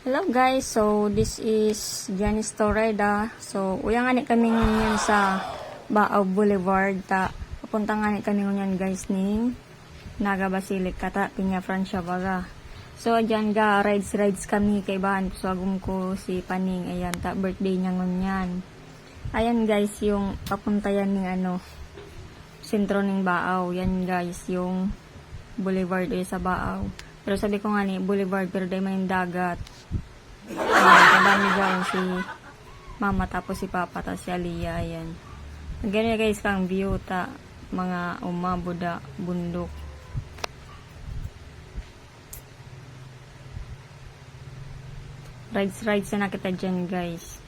Hello guys, so this is Janice Torreda. So, uyang ani kami ngayon sa Baaw Boulevard. Ta, papunta nga ni kami ngayon guys ning Naga Basilic kata Pinya Francia Baga. So, dyan ga, rides rides kami kay Bahan. Swagum ko si Paning. Ayan, ta birthday niya ngunyan. Ayan guys, yung papunta yan ng ano, sentro ng Baaw. Yan guys, yung boulevard ay sa Baaw. Pero sabi ko nga ni, boulevard, pero dahil may dagat. Ah, kadami dyan si mama tapos si papa tapos si Aliyah, ayan. Ganyan guys kang view ta, mga umabuda, bundok. Rides, rides na kita dyan guys.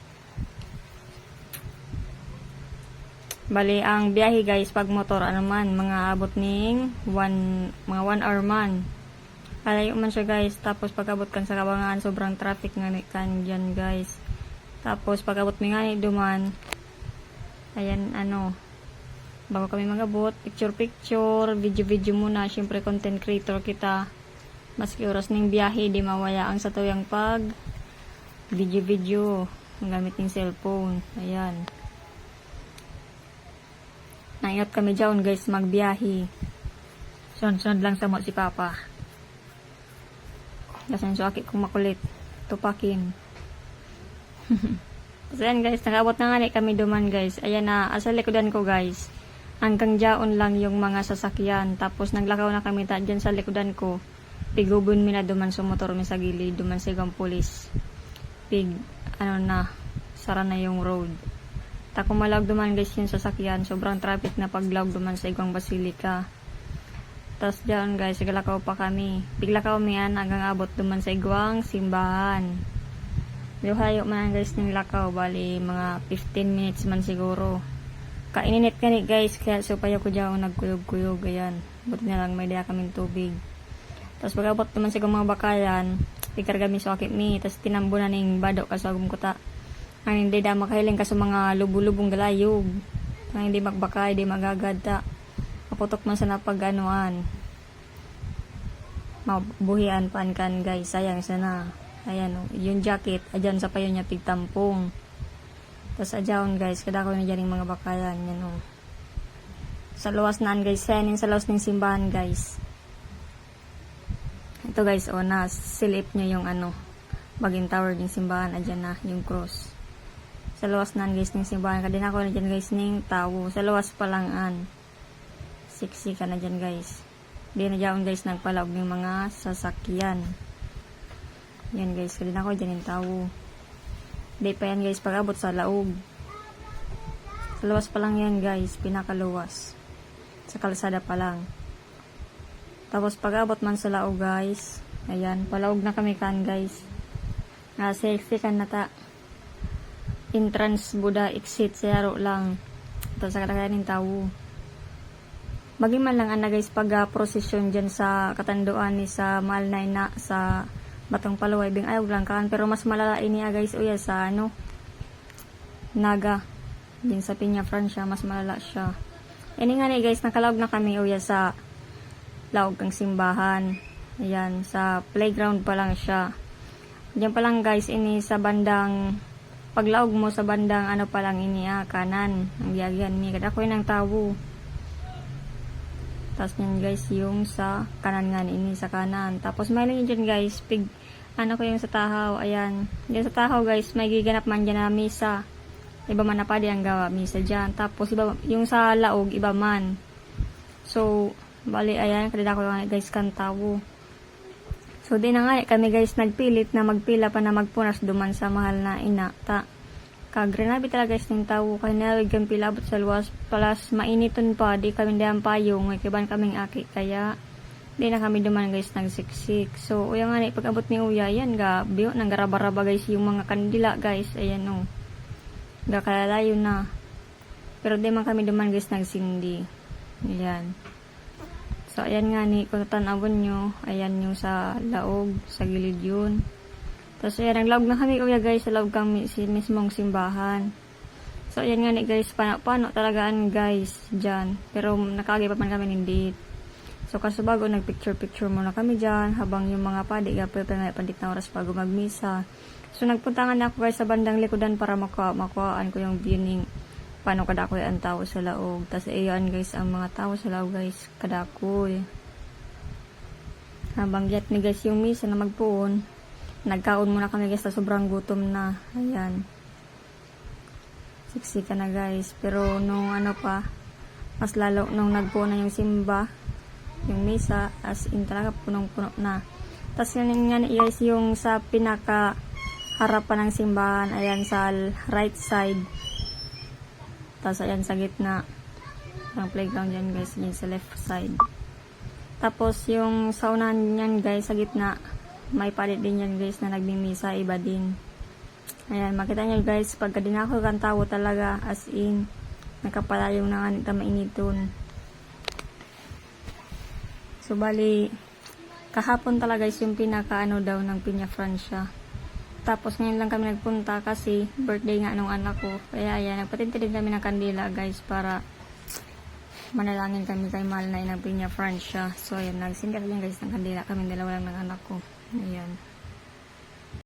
Bali, ang biyahe guys, pag motor, ano man, mga abot ning one, mga 1 hour man. Alayo man siya guys. Tapos pag abot kan sa kabangan, sobrang traffic nga kan dyan guys. Tapos pag abot mi nga duman, ayan ano, bago kami magabot, picture picture, video video muna, syempre content creator kita. Maski oras ning biyahe, di mawaya ang sa tuyang pag video video, gamit ng cellphone. Ayan. Naingat kami dyan guys magbiyahe. Sunod-sunod lang sa mo si Papa. Kasi so aki kong makulit. Tupakin. so yan guys, nakabot na nga ni kami duman guys. Ayan na, asa likodan ko guys. Hanggang dyaon lang yung mga sasakyan. Tapos naglakaw na kami ta dyan sa likodan ko. Pigubon mi na duman sa motor mi sa gilid. Duman sa igang pulis. Pig, ano na, sara na yung road. Ta kumalag duman guys yung sasakyan. Sobrang traffic na paglaog duman sa igang basilika. Tapos dyan guys, naglakaw pa kami. Piglakaw mi yan hanggang abot duman sa igwang simbahan. Luhayo man guys ng lakaw. Bali, mga 15 minutes man siguro. Kaininit ka ni guys, kaya supayo ko dyan nagkuyog-kuyog. Ayan, buti na lang may daya kaming tubig. Tapos pag abot naman igwang mga bakayan, pikar kami sa akit mi. Tapos tinambo na ning bado kasagom ko ta. Ang hindi da makahiling ka sa mga lubo-lubong galayog. Ang hindi magbakay, di magagad ta. Kaputok man sa napaganuan. Mabuhian pan kan guys. Sayang sana. Ayan oh. Yung jacket. Adyan sa payo niya pigtampong. Tapos adyan guys. Kada ko na dyan yung mga bakayan. Yan oh. Sa luwas naan guys. Sayanin sa luwas ng simbahan guys. Ito guys oh. Na silip niya yung ano. Baging tower ng simbahan. Adyan na yung cross. Sa luwas naan guys ng simbahan. Kadina ko na dyan guys ng tawo. Sa luwas pa lang an siksi ka na dyan guys di na guys nagpalaog ng mga sasakyan. Yan guys kadin ako dyan yung tao. Di pa yan guys pag abot sa laog. Sa luwas pa lang yan guys pinakaluwas sa kalsada pa lang. Tapos pag abot man sa laog guys ayan palaog na kami kan guys. Nga sexy kan na ta. Entrance buda exit yaro lang. Tapos sa kalagayan ng tao Maging man lang ana guys pag uh, prosesyon dyan sa katanduan ni sa mahal na ina sa Batong Paluway bing ayaw lang kan pero mas malala ini ah, guys uya sa ano Naga din sa Pinya Francia mas malala siya. Ini nga ni guys nakalawag na kami uya sa lawag kang simbahan. Ayan sa playground pa lang siya. Diyan pa lang guys ini sa bandang paglaog mo sa bandang ano pa lang ini ah, kanan ang biyagyan ni kada ko ng tawo. Tapos yan guys, yung sa kanan nga ini sa kanan. Tapos may lang dyan guys, pig, ano ko yung sa tahaw, ayan. Diyan sa tahaw guys, may giganap man dyan na misa. Iba man na pa ang gawa, misa dyan. Tapos iba, yung sa laog, iba man. So, bali, ayan, kadida ko nga guys kantawo. So, di na nga kami guys nagpilit na magpila pa na magpunas duman sa mahal na ina. Ta, kagranabi talaga guys ng tao kay nawig kang pilabot sa luwas palas. Mainiton pa di kami dayang payong kiban kaming aki. Kaya di na kami duman guys nagsiksik. So uya nga ni pag abot ni uya. Yan ga biyo nang garaba-raba guys yung mga kandila guys. Ayan o ga kalalayo na. Pero di man kami duman guys nagsindi. Ayan. So ayan nga ni kung tanawon nyo ayan yung sa laog sa gilid yun tapos ayan, naglaog na kami kuya guys sa loob kami si mismong simbahan. So ayan nga ni guys, paano, paano talagaan guys dyan. Pero nakagi pa man kami hindi. So kasubago nagpicture-picture muna kami dyan habang yung mga padi gapi pa pandit na oras bago magmisa. So nagpunta nga na ako guys sa bandang likodan para makuha, makuhaan ko yung view ning paano kadakoy ang tao sa laog. Tapos ayan guys ang mga tao sa laog guys kadakoy. Habang yat ni guys yung misa na magpuon, nagkaon muna kami guys sa sobrang gutom na. Ayan. Siksika na guys. Pero nung ano pa, mas lalo nung nagpuon na yung simba, yung misa, as in talaga punong-puno na. Tapos yun nga guys, yung sa pinaka harapan ng simbahan, ayan sa right side. Tapos ayan sa gitna ng playground yan guys, yun sa left side. Tapos yung sa unahan yan guys, sa gitna, may palit din yan guys na nagmimisa, iba din. Ayan, makita nyo guys, pagka dinako kang tao talaga, as in, nakapalayo na nga nita mainiton. So, bali, kahapon talaga guys yung pinaka ano daw ng Piña Francia. Tapos ngayon lang kami nagpunta kasi birthday nga nung anak ko. Kaya yan, nagpatinti din kami ng kandila guys para manalangin kami kay mahal na ng Piña Francia. So ayan, nagsinda rin guys ng kandila kami dalawa lang ng anak ko. Ayan.